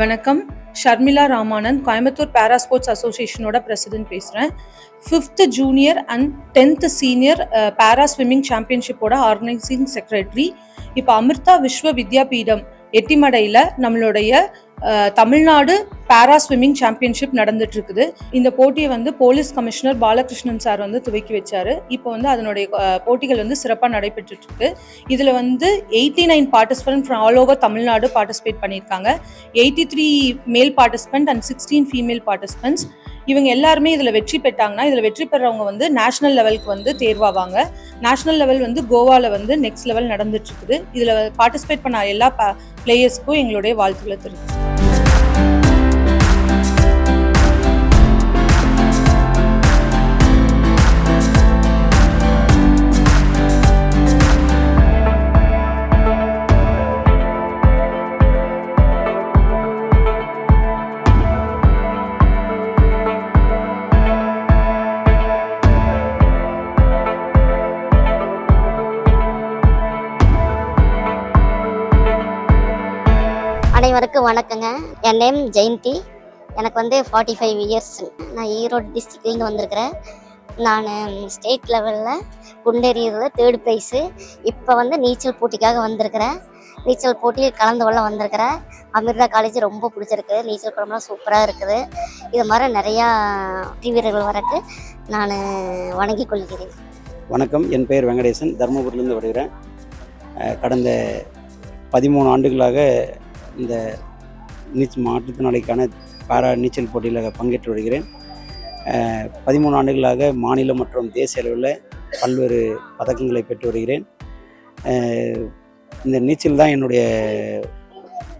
வணக்கம். Sharmila Ramanand Coimbatore para sports அசோசியேஷனோட president பேசுகிறேன் fifth junior and tenth senior para swimming சாம்பியன்ஷிப்போட organising secretary இப்போ அமிர்தா விஸ்வ வித்யாபீடம் எட்டிமடையில் நம்மளுடைய தமிழ்நாடு பேரா ஸ்விம்மிங் சாம்பியன்ஷிப் நடந்துட்டு இருக்குது இந்த போட்டியை வந்து போலீஸ் கமிஷனர் பாலகிருஷ்ணன் சார் வந்து துவக்கி வச்சாரு. இப்போ வந்து அதனுடைய போட்டிகள் வந்து சிறப்பாக நடைபெற்று இருக்கு இதில் வந்து eighty nine participant from all over Tamil Nadu participate பண்ணியிருக்காங்க. Eighty three male participant and sixteen female participants இவங்க எல்லாருமே இதில் வெற்றி பெற்றாங்கன்னா இதில் வெற்றி பெறவங்க வந்து நேஷனல் லெவலுக்கு வந்து தேர்வாவாங்க. நேஷனல் லெவல் வந்து கோவாவில் வந்து நெக்ஸ்ட் லெவல் நடந்துட்டு இருக்குது இதில் பார்ட்டிசிபேட் பண்ண எல்லா பிளேயர்ஸ்க்கும் எங்களுடைய வாழ்த்துக்களை தெரிஞ்சு அனைவருக்கும் வணக்கங்க. என் நேம் ஜெயந்தி. எனக்கு வந்து ஃபார்ட்டி ஃபைவ் இயர்ஸ் நான் ஈரோடு டிஸ்ட்ரிக்ட்லேருந்து வந்திருக்கிறேன். நான் ஸ்டேட் லெவலில் குண்டெறியதில் தேர்ட் ப்ரைஸு இப்போ வந்து நீச்சல் போட்டிக்காக வந்திருக்கிறேன். நீச்சல் போட்டியில் கலந்து கொள்ள வந்திருக்கிறேன். அமிர்தா காலேஜ் ரொம்ப பிடிச்சிருக்கு. நீச்சல் குளம்லாம் சூப்பராக இருக்குது. இது மாதிரி நிறையா வெற்றி வீரர்கள் வரக்கு நான் வணங்கிக் கொள்கிறேன். வணக்கம். என் பெயர் வெங்கடேசன். தருமபுரியிலேருந்து வருகிறேன். கடந்த பதிமூணு ஆண்டுகளாக இந்த நீச்சல் மாற்றுத்திறனாளிக்கான பாரா நீச்சல் போட்டியில் பங்கேற்று வருகிறேன். பதிமூணு ஆண்டுகளாக மாநில மற்றும் தேசிய அளவில் பல்வேறு பதக்கங்களை பெற்று வருகிறேன். இந்த நீச்சல் தான் என்னுடைய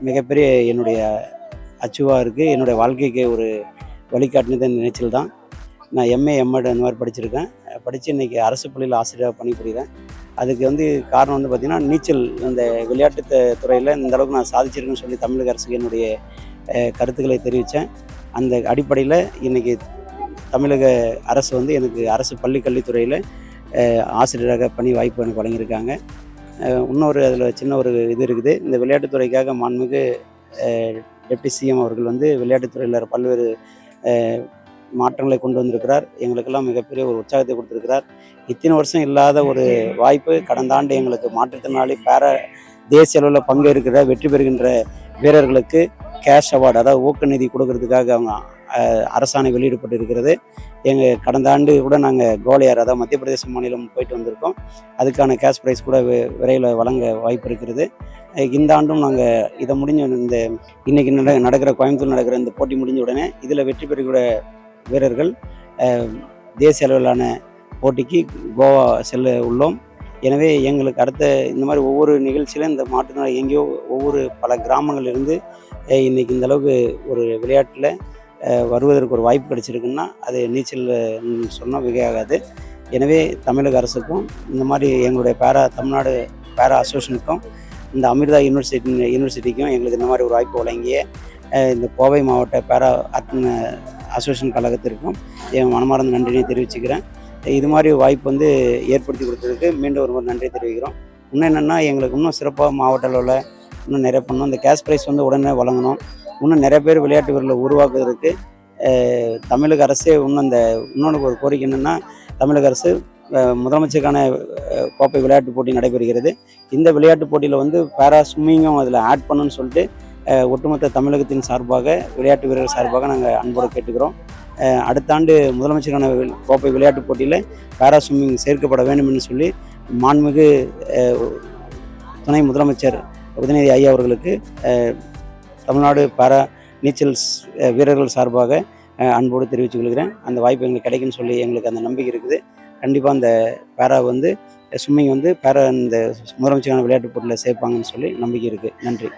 மிகப்பெரிய என்னுடைய அச்சுவாக இருக்குது என்னுடைய வாழ்க்கைக்கு ஒரு வழிகாட்டினது இந்த நீச்சல் தான். நான் எம்ஏ எம்எட் அந்த மாதிரி படிச்சிருக்கேன். படித்து இன்றைக்கி அரசு பள்ளியில் ஆசிரியராக பணிபுரிகிறேன். அதுக்கு வந்து காரணம் வந்து பார்த்திங்கன்னா நீச்சல் இந்த விளையாட்டு துறையில் இந்த அளவுக்கு நான் சாதிச்சிருக்கேன்னு சொல்லி தமிழக அரசுக்கு என்னுடைய கருத்துக்களை தெரிவித்தேன் அந்த அடிப்படையில் இன்றைக்கி தமிழக அரசு வந்து எனக்கு அரசு பள்ளி கல்வித்துறையில் ஆசிரியராக பணி வாய்ப்பு எனக்கு வழங்கியிருக்காங்க. இன்னொரு அதில் சின்ன ஒரு இது இருக்குது. இந்த விளையாட்டுத்துறைக்காக மாண்புமிகு டெப்டி சிஎம் அவர்கள் வந்து விளையாட்டுத்துறையில் பல்வேறு மாற்றங்களை கொண்டு வந்திருக்கிறார். எங்களுக்கெல்லாம் மிகப்பெரிய ஒரு உற்சாகத்தை கொடுத்துருக்கிறார். இத்தனை வருஷம் இல்லாத ஒரு வாய்ப்பு கடந்த ஆண்டு எங்களுக்கு மாற்றுத்திறனாளி பேர தேசிய அளவில் பங்கேற்கிற வெற்றி பெறுகின்ற வீரர்களுக்கு கேஷ் அவார்டு அதாவது ஊக்க நிதி கொடுக்கறதுக்காக அவங்க அரசாணை வெளியிடப்பட்டிருக்கிறது. எங்கள் கடந்த ஆண்டு கூட நாங்கள் கோலியார் அதாவது மத்திய பிரதேச மாநிலம் போயிட்டு வந்திருக்கோம். அதுக்கான கேஷ் ப்ரைஸ் கூட விரைவில் வழங்க வாய்ப்பு இருக்கிறது. இந்த ஆண்டும் நாங்கள் இதை முடிஞ்ச இந்த இன்றைக்கி நட நடக்கிற கோயம்புத்தூர் நடக்கிற இந்த போட்டி முடிஞ்ச உடனே இதில் வெற்றி பெறக்கூட வீரர்கள் தேசிய அளவிலான போட்டிக்கு கோவா செல்ல உள்ளோம். எனவே எங்களுக்கு அடுத்த இந்த மாதிரி ஒவ்வொரு நிகழ்ச்சியிலும் இந்த மாற்றுத்திறனாளி எங்கேயோ ஒவ்வொரு பல கிராமங்களிலிருந்து இன்றைக்கி இன்னைக்கு இந்த அளவுக்கு ஒரு விளையாட்டில் வருவதற்கு ஒரு வாய்ப்பு கிடைச்சிருக்குன்னா அது நீச்சல் சொன்னால் மிகையாகாது. எனவே தமிழக அரசுக்கும் இந்த மாதிரி எங்களுடைய பேரா தமிழ்நாடு பேரா அசோசியேஷனுக்கும் இந்த அமிர்தா யூனிவர்சிட்டி யூனிவர்சிட்டிக்கும் எங்களுக்கு இந்த மாதிரி ஒரு வாய்ப்பு வழங்கிய இந்த கோவை மாவட்ட பேரா அத்ன அசோசியேஷன் கழகத்திற்கும் என் மனமார்ந்த நன்றியை தெரிவிச்சுக்கிறேன். இது மாதிரி வாய்ப்பு வந்து ஏற்படுத்தி கொடுத்ததுக்கு மீண்டும் ஒரு முறை நன்றி தெரிவிக்கிறோம். இன்னும் என்னென்னா எங்களுக்கு இன்னும் சிறப்பாக மாவட்ட அளவில் இன்னும் நிறைய பண்ணணும். இந்த கேஷ் ப்ரைஸ் வந்து உடனே வழங்கணும். இன்னும் நிறைய பேர் விளையாட்டு வீரர்களை உருவாக்குவதற்கு தமிழக அரசே இன்னும் இந்த இன்னொன்று ஒரு கோரிக்கை என்னென்னா தமிழக அரசு முதலமைச்சருக்கான கோப்பை விளையாட்டு போட்டி நடைபெறுகிறது. இந்த விளையாட்டு போட்டியில் வந்து பேரா ஸ்விம்மிங்கும் அதில் ஆட் பண்ணுன்னு சொல்லிட்டு ஒட்டுமொத்த தமிழகத்தின் சார்பாக விளையாட்டு வீரர்கள் சார்பாக நாங்கள் அன்போடு கேட்டுக்கிறோம். அடுத்த ஆண்டு முதலமைச்சருக்கான கோப்பை விளையாட்டுப் போட்டியில் பேரா ஸ்விம்மிங் சேர்க்கப்பட வேண்டும் என்று சொல்லி மாண்புமிகு துணை முதலமைச்சர் உதயநிதி ஐயா அவர்களுக்கு தமிழ்நாடு பேரா நீச்சல் வீரர்கள் சார்பாக அன்போடு தெரிவித்துக் கொள்கிறேன். அந்த வாய்ப்பு எங்களுக்கு கிடைக்குன்னு சொல்லி எங்களுக்கு அந்த நம்பிக்கை இருக்குது. கண்டிப்பாக அந்த பேரா வந்து ஸ்விம்மிங் வந்து பேரா இந்த முதலமைச்சருக்கான விளையாட்டுப் போட்டியில் சேர்ப்பாங்கன்னு சொல்லி நம்பிக்கை இருக்குது நன்றி.